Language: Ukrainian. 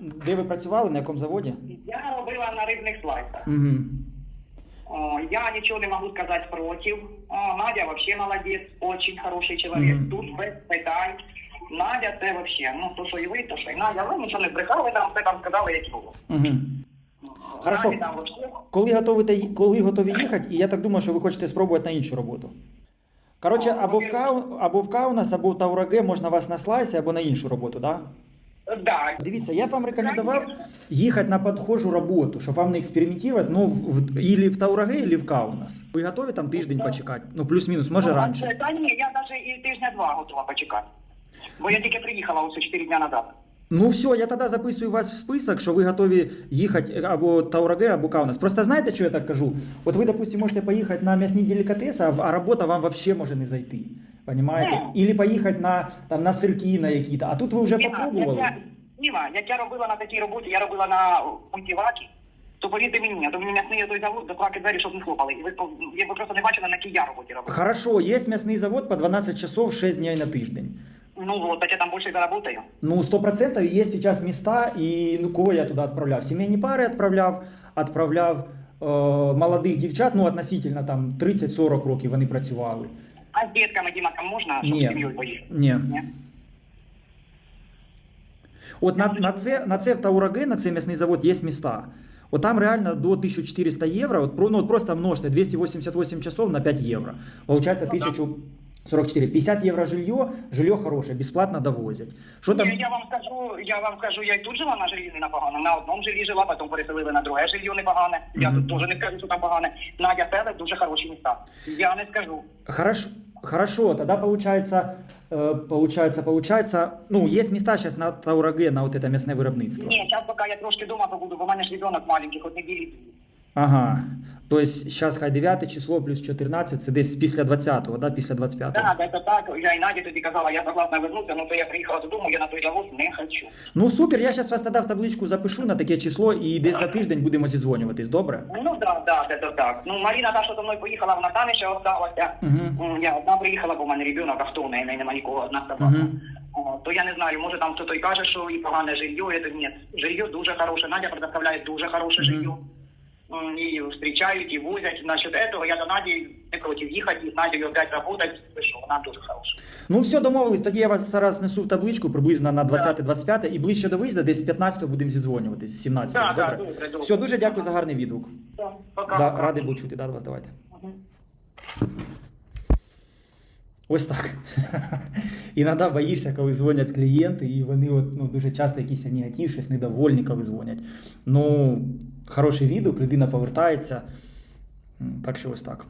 Де ви працювали, на якому заводі? Я робила на рибних слайсах. Угу. О, Я ничего не могу сказать против. О, Надя вообще молодец, очень хороший человек. Мгм. Тут без питань. Надя це вообще, ну то, що і ви, то що і Надя, ви нічого не брехали, нам все там сказали, як було. Угу. Хорошо. Наді там вообще, Коли готові, коли готові їхати, і я так думаю, що ви хочете спробувати на іншу роботу. Коротше, або в, Кау, або в Каунас, або в Таураге можна вас на слайсі, або на іншу роботу, так? Да? Да. Дивіться, я б вам рекомендував їхати на підхожу роботу, щоб вам не експериментувати, ну, в, в, ілі в Таураге, ілі в Каунас. Ви готові там тиждень почекати? Ну, плюс-мінус, може Ну, раніше. Та ні, я навіть і тижня два готова почекати. Бо я тільки приїхала ось 4 дня назад. Ну все, я тоді записую вас в список, що ви готові їхати або Таураге, або Каунас. Просто знаєте, що я так кажу? От ви, допустим, можете поїхати на м'ясні делікатеси, а, а робота вам взагалі може не зайти. Понимаєте? Ну. Ілі поїхати на, там, на сирки на які-то. А тут ви вже попробували. Як я- Діма, як я робила на такій роботі, я робила на мультивакі, то повірте мені, то мені м'ясний той завод закладки двері, щоб не хлопали. І ви, по- ви просто не бачили, на якій я роботі робила. Хорошо, є м'ясний завод по 12 часов 6 дней на тиждень. Ну вот, так я там більше заработаю. Ну, сто процентов есть сейчас места, и ну, кого я туда отправляв? Семейні пари отправляв, отправляв е, молодих дівчат, ну, относительно там 30-40 років вони працювали. А з дітками, Діма, там можна, щоб Ні. сім'єю поїхати? Ні. Ні? От на, на, це, на це в Таураге, на цей м'ясний завод є міста. От там реально до 1400 євро, от, ну, от просто множте 288 часов на 5 євро. Получается Ну, 1044. 50 євро жилье, жилье хороше, безплатно довозять. Що там? Ні, я вам скажу, я вам скажу, я й тут жила на жильї непогано. На одному жиллі жила, потім переселили на друге жилье непогане. Я Мгм. тут теж не скажу, що там погане. Надя Селик дуже хороші міста. Я не скажу. Хорошо, хорошо, тогда получается, э, получается, получается, ну, есть места сейчас на Таураге, на вот это местное виробництво. Ні, зараз поки я трошки дома побуду, бо в мене ребенок маленький, хоч не білі. Ага. То есть сейчас хай 9 число плюс 14, це десь після 20-го, да, після 25-го. Так, це так. Я і Наді тоді казала, я согласна вернутися, ну то я приїхала додому, я на той завод не хочу. Ну супер, я зараз вас тоді в табличку запишу на таке число і десь за тиждень будемо зідзвонюватись, добре? Ну так, так, це так. Ну Маріна та, що зі мною поїхала, вона там ще осталася. Угу. Я одна приїхала, бо в мене ребенок, а хто в неї, в неї нема нікого, одна собака. О, то я не знаю, може там хтось каже, що і погане жилье, це ні. Жилье дуже хороше, Надя предоставляє дуже хороше Мгм. жилье. М, І зустрічають, і возять. Насчет этого я до Наді не проти їхати, і з Надією опять работать, що, вона дуже хороша. Ну все, домовились, тоді я вас зараз несу в табличку приблизно на 20-25 і ближче до виїзду, десь з 15-го будемо зідзвонюватись, з 17-го, Так, так, добре? добре, добре. Все, дуже дякую за гарний відгук. Пока. Да, радий був чути, да, вас давайте. Мгм. Ось так. Іноді боїшся, коли дзвонять клієнти, і вони от, ну, дуже часто якийсь негатив, щось недовольні, коли дзвонять. Ну, хороший відгук, людина повертається. Так що ось так.